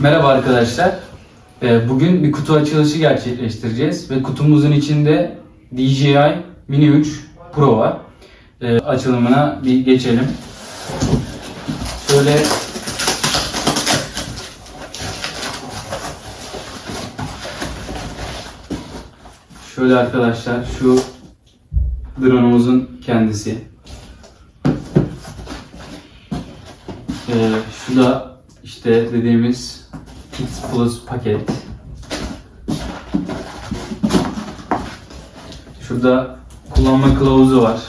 Merhaba arkadaşlar. Ee, Bugün bir kutu açılışı gerçekleştireceğiz ve kutumuzun içinde DJI Mini 3 Pro var. Ee, Açılımına bir geçelim. Şöyle Şöyle arkadaşlar şu drone'umuzun kendisi. Ee, şu da işte dediğimiz Kids Plus paket. Şurada kullanma kılavuzu var.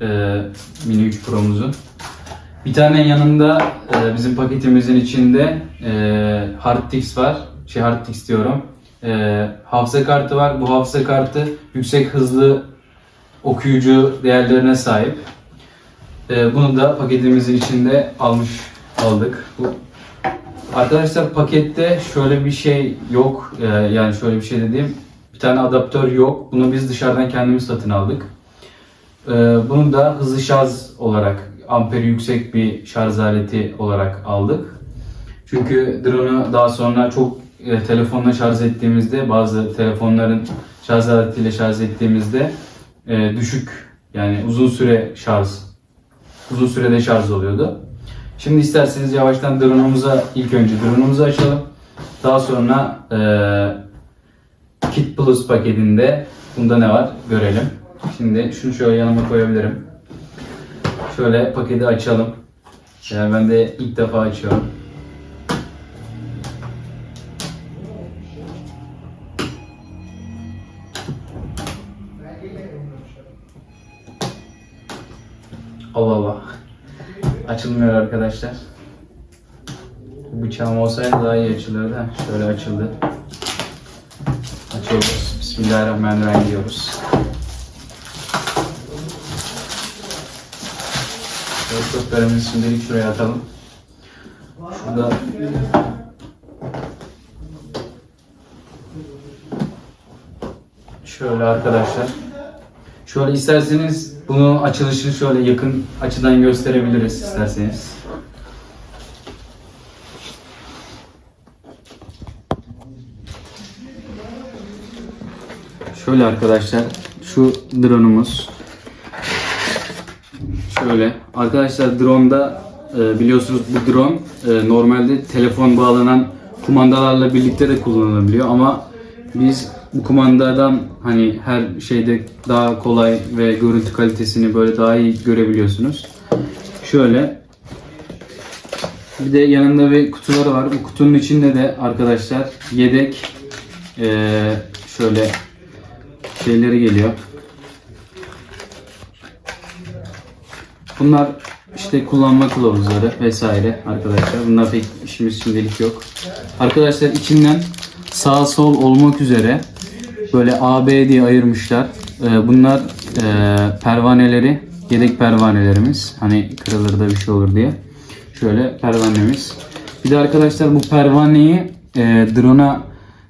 Ee, Mini 3 Pro'muzun. Bir tane yanında e, bizim paketimizin içinde e, hard disk var. Şey hard disk diyorum. E, hafıza kartı var. Bu hafıza kartı yüksek hızlı okuyucu değerlerine sahip. E, bunu da paketimizin içinde almış aldık. Bu Arkadaşlar pakette şöyle bir şey yok. Ee, yani şöyle bir şey dediğim bir tane adaptör yok. Bunu biz dışarıdan kendimiz satın aldık. Ee, bunu da hızlı şarj olarak amperi yüksek bir şarj aleti olarak aldık. Çünkü drone'u daha sonra çok e, telefonla şarj ettiğimizde bazı telefonların şarj aletiyle şarj ettiğimizde e, düşük yani uzun süre şarj uzun sürede şarj oluyordu. Şimdi isterseniz yavaştan drone'umuza ilk önce drone'umuzu açalım. Daha sonra eee Kit Plus paketinde bunda ne var görelim. Şimdi şunu şöyle yanıma koyabilirim. Şöyle paketi açalım. Yani ben de ilk defa açıyorum. Allah Allah. Açılmıyor arkadaşlar. Bıçağım olsaydı daha iyi açılırdı. Şöyle açıldı. Açıyoruz. Bismillahirrahmanirrahim diyoruz. Laptoplarımızı şimdilik şuraya atalım. Şurada Şöyle arkadaşlar. Şöyle isterseniz bunu açılışını şöyle yakın açıdan gösterebiliriz isterseniz. Şöyle arkadaşlar şu drone'umuz. Şöyle arkadaşlar drone'da e, biliyorsunuz bu drone e, normalde telefon bağlanan kumandalarla birlikte de kullanılabiliyor ama biz bu kumandadan hani her şeyde daha kolay ve görüntü kalitesini böyle daha iyi görebiliyorsunuz. Şöyle bir de yanında bir kutuları var. Bu kutunun içinde de arkadaşlar yedek eee, şöyle şeyleri geliyor. Bunlar işte kullanma kılavuzları vesaire arkadaşlar. Bunlar pek işimiz şimdilik yok. Arkadaşlar içinden sağ sol olmak üzere böyle A, B diye ayırmışlar. Ee, bunlar e, pervaneleri, yedek pervanelerimiz. Hani kırılır da bir şey olur diye. Şöyle pervanemiz. Bir de arkadaşlar bu pervaneyi e, drone'a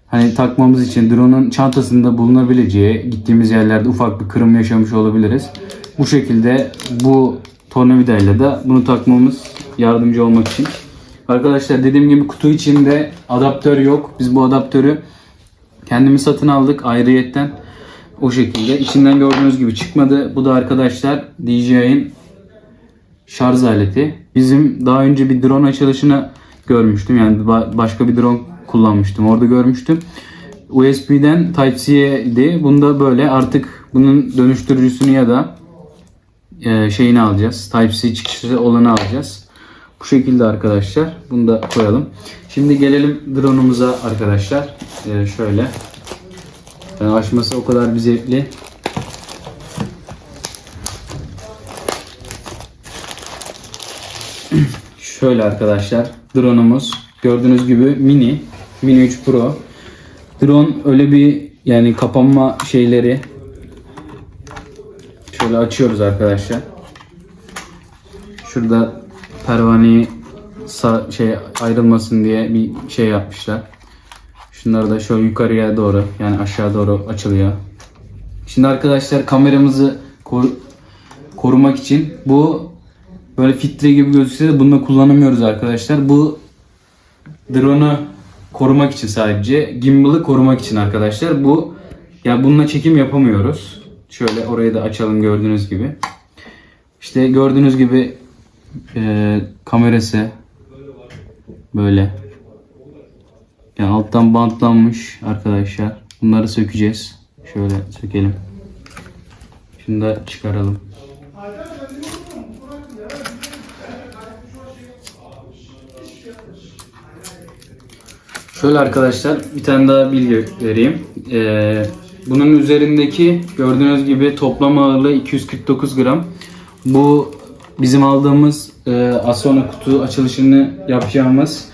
hani takmamız için drone'un çantasında bulunabileceği gittiğimiz yerlerde ufak bir kırım yaşamış olabiliriz. Bu şekilde bu tornavidayla da bunu takmamız yardımcı olmak için. Arkadaşlar dediğim gibi kutu içinde adaptör yok. Biz bu adaptörü kendimiz satın aldık ayrıyetten. O şekilde. İçinden gördüğünüz gibi çıkmadı. Bu da arkadaşlar DJI'nin şarj aleti. Bizim daha önce bir drone açılışını görmüştüm. Yani ba- başka bir drone kullanmıştım. Orada görmüştüm. USB'den Type-C'ydi. Bunda böyle artık bunun dönüştürücüsünü ya da e, şeyini alacağız. Type-C çıkışı olanı alacağız. Bu şekilde arkadaşlar. Bunu da koyalım. Şimdi gelelim drone'umuza arkadaşlar. E, şöyle. Yani açması o kadar bir zevkli. Şöyle arkadaşlar. Drone'umuz gördüğünüz gibi mini. Mini 3 Pro. Drone öyle bir yani kapanma şeyleri şöyle açıyoruz arkadaşlar. Şurada pervaneyi sağ, şey ayrılmasın diye bir şey yapmışlar. Şunları da şöyle yukarıya doğru yani aşağı doğru açılıyor. Şimdi arkadaşlar kameramızı kor- korumak için bu böyle filtre gibi gözükse de bunu kullanamıyoruz arkadaşlar. Bu drone'u korumak için sadece. Gimbal'ı korumak için arkadaşlar. Bu ya bununla çekim yapamıyoruz. Şöyle orayı da açalım gördüğünüz gibi. İşte gördüğünüz gibi e, kamerası böyle. Yani alttan bantlanmış arkadaşlar. Bunları sökeceğiz. Şöyle sökelim. Şunu da çıkaralım. Şöyle arkadaşlar bir tane daha bilgi vereyim. Ee, bunun üzerindeki gördüğünüz gibi toplam ağırlığı 249 gram. Bu bizim aldığımız e, az kutu açılışını yapacağımız.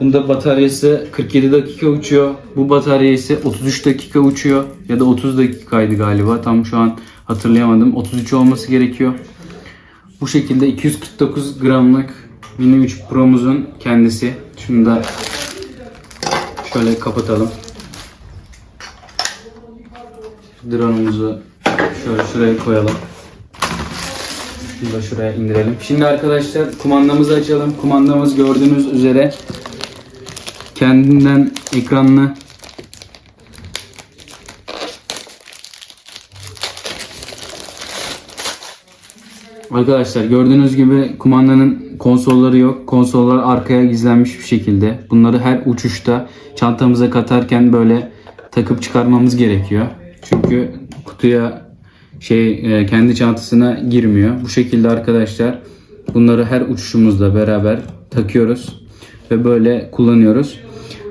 Bunda bataryası 47 dakika uçuyor. Bu batarya ise 33 dakika uçuyor. Ya da 30 dakikaydı galiba. Tam şu an hatırlayamadım. 33 olması gerekiyor. Bu şekilde 249 gramlık Mini 3 Pro'muzun kendisi. Şunu da şöyle kapatalım. Drone'umuzu şöyle şuraya koyalım. Şunu da şuraya indirelim. Şimdi arkadaşlar kumandamızı açalım. Kumandamız gördüğünüz üzere kendinden ekranlı Arkadaşlar gördüğünüz gibi kumandanın konsolları yok. Konsollar arkaya gizlenmiş bir şekilde. Bunları her uçuşta çantamıza katarken böyle takıp çıkarmamız gerekiyor. Çünkü kutuya şey e, kendi çantasına girmiyor. Bu şekilde arkadaşlar bunları her uçuşumuzla beraber takıyoruz ve böyle kullanıyoruz.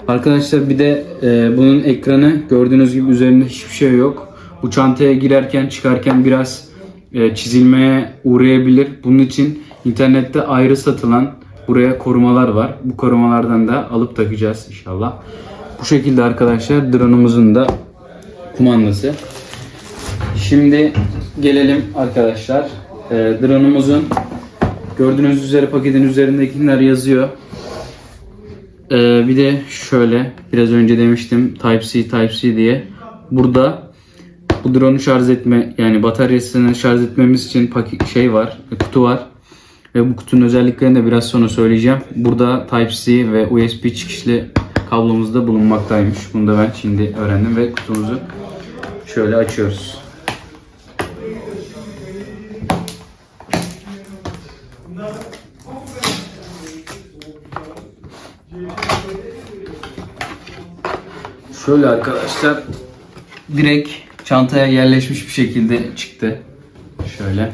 Arkadaşlar bir de e, bunun ekranı gördüğünüz gibi üzerinde hiçbir şey yok. Bu çantaya girerken çıkarken biraz e, çizilmeye uğrayabilir. Bunun için internette ayrı satılan buraya korumalar var. Bu korumalardan da alıp takacağız inşallah. Bu şekilde arkadaşlar drone'umuzun da kumandası. Şimdi gelelim arkadaşlar. E, drone'umuzun gördüğünüz üzere paketin üzerindekiler yazıyor. E, bir de şöyle biraz önce demiştim Type-C Type-C diye. Burada bu drone'u şarj etme yani bataryasını şarj etmemiz için paket şey var, kutu var. Ve bu kutunun özelliklerini de biraz sonra söyleyeceğim. Burada Type-C ve USB çıkışlı kablomuz da bulunmaktaymış. Bunu da ben şimdi öğrendim ve kutumuzu şöyle açıyoruz. Şöyle arkadaşlar direkt çantaya yerleşmiş bir şekilde çıktı. Şöyle.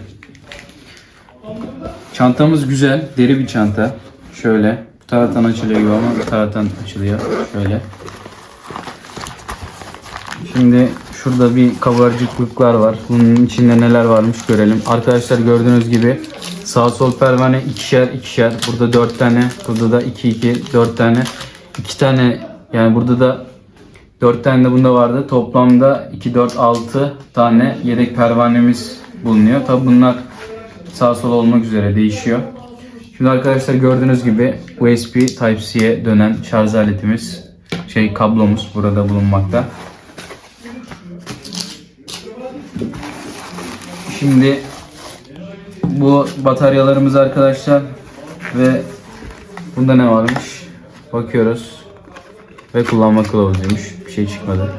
Çantamız güzel, deri bir çanta. Şöyle. Bu taraftan açılıyor ama bu taraftan açılıyor. Şöyle. Şimdi şurada bir kabarcıklıklar var. Bunun içinde neler varmış görelim. Arkadaşlar gördüğünüz gibi sağ sol pervane ikişer ikişer. Burada dört tane. Burada da iki iki dört tane. iki tane yani burada da 4 tane de bunda vardı. Toplamda 2, 4, 6 tane yedek pervanemiz bulunuyor. Tabi bunlar sağ sol olmak üzere değişiyor. Şimdi arkadaşlar gördüğünüz gibi USB Type-C'ye dönen şarj aletimiz, şey kablomuz burada bulunmakta. Şimdi bu bataryalarımız arkadaşlar ve bunda ne varmış? Bakıyoruz ve kullanma kılavuzuymuş. Şey çıkmadı.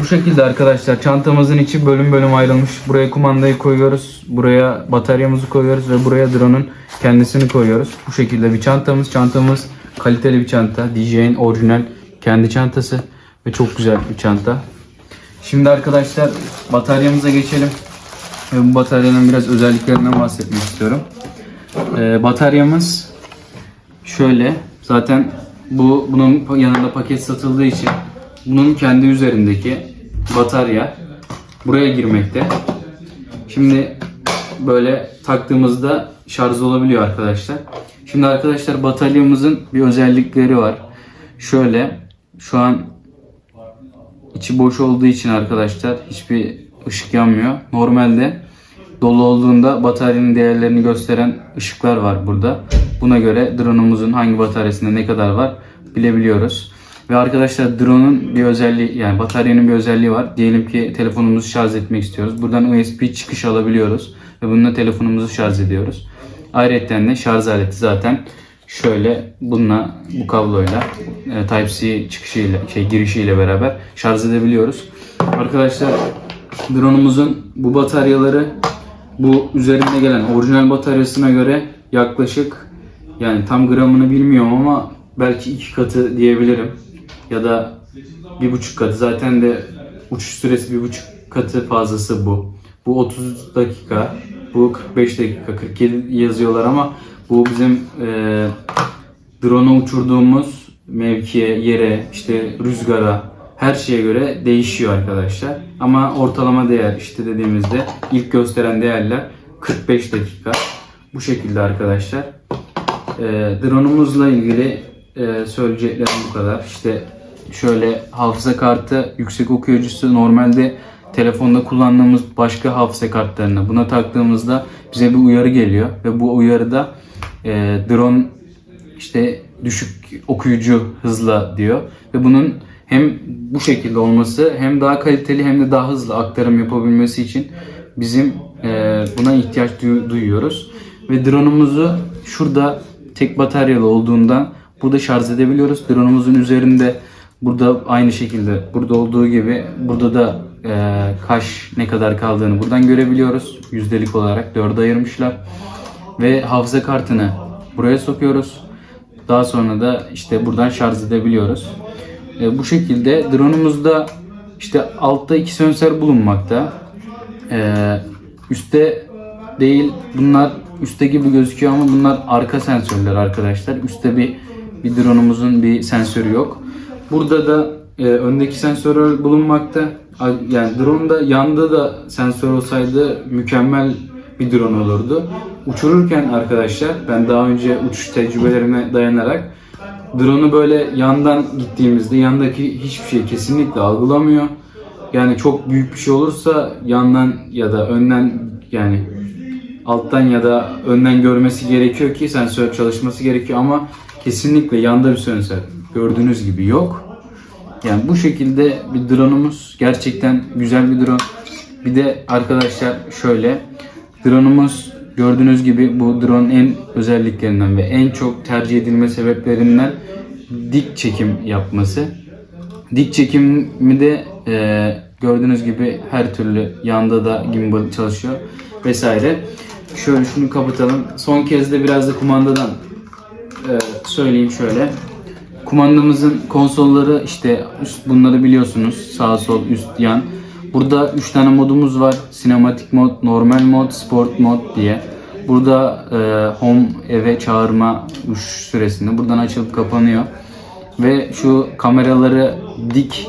Bu şekilde arkadaşlar çantamızın içi bölüm bölüm ayrılmış. Buraya kumandayı koyuyoruz. Buraya bataryamızı koyuyoruz ve buraya drone'un kendisini koyuyoruz. Bu şekilde bir çantamız. Çantamız kaliteli bir çanta. DJ'in orijinal kendi çantası ve çok güzel bir çanta. Şimdi arkadaşlar bataryamıza geçelim. Ve bu bataryanın biraz özelliklerinden bahsetmek istiyorum. Ee, bataryamız şöyle. Zaten bu bunun yanında paket satıldığı için bunun kendi üzerindeki batarya buraya girmekte. Şimdi böyle taktığımızda şarj olabiliyor arkadaşlar. Şimdi arkadaşlar bataryamızın bir özellikleri var. Şöyle şu an içi boş olduğu için arkadaşlar hiçbir ışık yanmıyor. Normalde dolu olduğunda bataryanın değerlerini gösteren ışıklar var burada. Buna göre drone'umuzun hangi bataryasında ne kadar var bilebiliyoruz. Ve arkadaşlar drone'un bir özelliği yani bataryanın bir özelliği var. Diyelim ki telefonumuzu şarj etmek istiyoruz. Buradan USB çıkış alabiliyoruz ve bununla telefonumuzu şarj ediyoruz. Ayrıca de şarj aleti zaten şöyle bununla bu kabloyla e, Type-C çıkışıyla şey girişiyle beraber şarj edebiliyoruz. Arkadaşlar drone'umuzun bu bataryaları bu üzerinde gelen orijinal bataryasına göre yaklaşık yani tam gramını bilmiyorum ama belki iki katı diyebilirim. Ya da bir buçuk katı. Zaten de uçuş süresi bir buçuk katı fazlası bu. Bu 30 dakika, bu 45 dakika, 47 yazıyorlar ama bu bizim e, drone'u uçurduğumuz mevkiye, yere, işte rüzgara, her şeye göre değişiyor arkadaşlar. Ama ortalama değer işte dediğimizde ilk gösteren değerler 45 dakika. Bu şekilde arkadaşlar. E, drone'umuzla ilgili e, söyleyeceklerim bu kadar. İşte şöyle hafıza kartı yüksek okuyucusu normalde telefonda kullandığımız başka hafıza kartlarına buna taktığımızda bize bir uyarı geliyor ve bu uyarıda e, drone işte düşük okuyucu hızla diyor ve bunun hem bu şekilde olması hem daha kaliteli hem de daha hızlı aktarım yapabilmesi için bizim e, buna ihtiyaç duy- duyuyoruz ve drone'umuzu şurada tek bataryalı olduğundan burada şarj edebiliyoruz. Drone'umuzun üzerinde burada aynı şekilde burada olduğu gibi burada da e, kaş ne kadar kaldığını buradan görebiliyoruz. Yüzdelik olarak dörde ayırmışlar. Ve hafıza kartını buraya sokuyoruz. Daha sonra da işte buradan şarj edebiliyoruz. E, bu şekilde drone'umuzda işte altta iki sensör bulunmakta. E, üstte değil bunlar üstte gibi gözüküyor ama bunlar arka sensörler arkadaşlar. Üstte bir bir drone'umuzun bir sensörü yok. Burada da e, öndeki sensör bulunmakta. Yani drone'da yanda da sensör olsaydı mükemmel bir drone olurdu. Uçururken arkadaşlar ben daha önce uçuş tecrübelerime dayanarak drone'u böyle yandan gittiğimizde yandaki hiçbir şey kesinlikle algılamıyor. Yani çok büyük bir şey olursa yandan ya da önden yani alttan ya da önden görmesi gerekiyor ki sensör çalışması gerekiyor ama kesinlikle yanda bir sensör gördüğünüz gibi yok. Yani bu şekilde bir drone'umuz gerçekten güzel bir drone. Bir de arkadaşlar şöyle drone'umuz gördüğünüz gibi bu drone'un en özelliklerinden ve en çok tercih edilme sebeplerinden dik çekim yapması. Dik çekimi de e, gördüğünüz gibi her türlü yanda da gimbal çalışıyor vesaire. Şöyle şunu kapatalım. Son kez de biraz da kumandadan e, söyleyeyim şöyle. Kumandamızın konsolları işte üst bunları biliyorsunuz. Sağ sol üst yan. Burada 3 tane modumuz var. Sinematik mod, normal mod, sport mod diye. Burada e, home eve çağırma uçuş süresinde buradan açılıp kapanıyor. Ve şu kameraları dik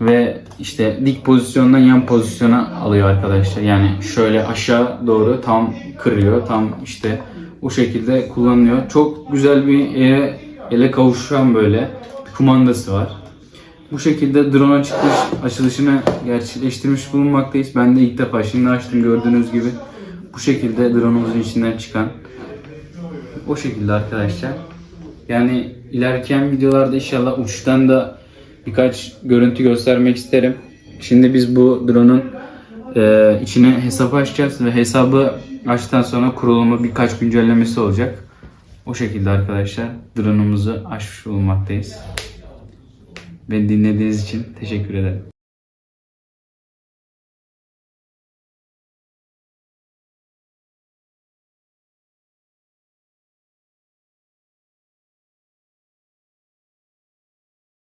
ve işte dik pozisyondan yan pozisyona alıyor arkadaşlar. Yani şöyle aşağı doğru tam kırıyor. Tam işte o şekilde kullanılıyor. Çok güzel bir ele, ele kavuşan böyle kumandası var. Bu şekilde drone açılış, açılışını gerçekleştirmiş bulunmaktayız. Ben de ilk defa şimdi açtım gördüğünüz gibi. Bu şekilde drone'umuzun içinden çıkan. O şekilde arkadaşlar. Yani ilerleyen videolarda inşallah uçuştan da birkaç görüntü göstermek isterim. Şimdi biz bu drone'un e, içine hesap açacağız ve hesabı açtıktan sonra kurulumu birkaç güncellemesi olacak. O şekilde arkadaşlar drone'umuzu açmış bulunmaktayız. Beni dinlediğiniz için teşekkür ederim.